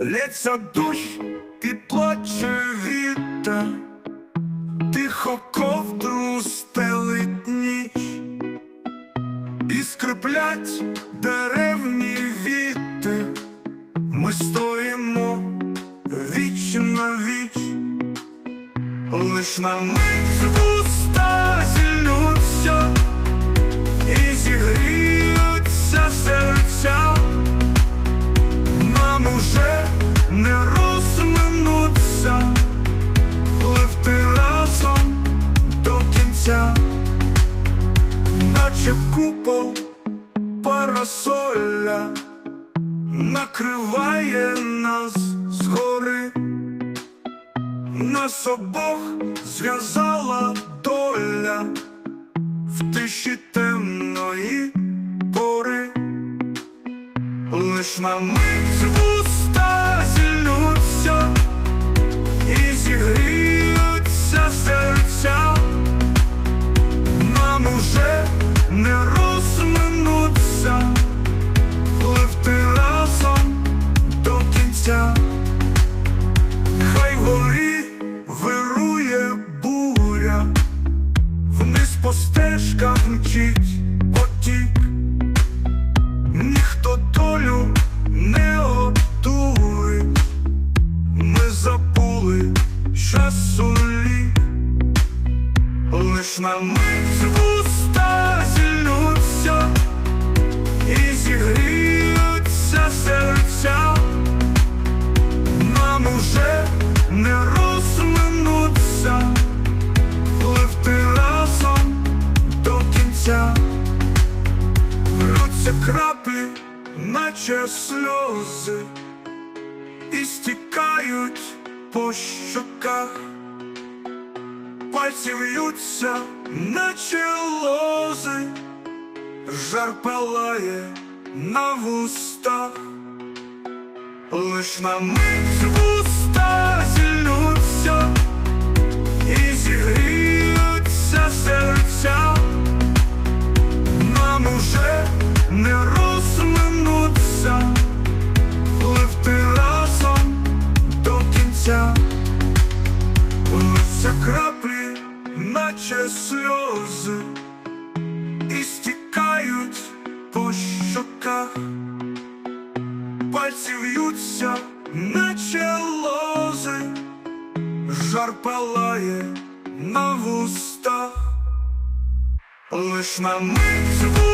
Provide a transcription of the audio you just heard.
Лється дощ, підплаче вітер, тихо ковдру стелить ніч, і скриплять деревні віти, ми стоїмо віч на віч, лиш на мить вуста зіллються і зігріються серця. Парасоля накриває нас згори, нас обох зв'язала доля в тиші темної пори. Лиш на мить по стежках мчить потік. Ніхто долю не отурить, ми забули часу лік, лиш на мить Вруться краплі, наче сльози, і стікають по щоках, пальці в'ються, наче лози, жар палає на вустах, лиш на мить вуста зіллються і зігріються наче сльози, і по щоках, пальці в'ються, наче лози, жар палає на вустах. Лиш на мить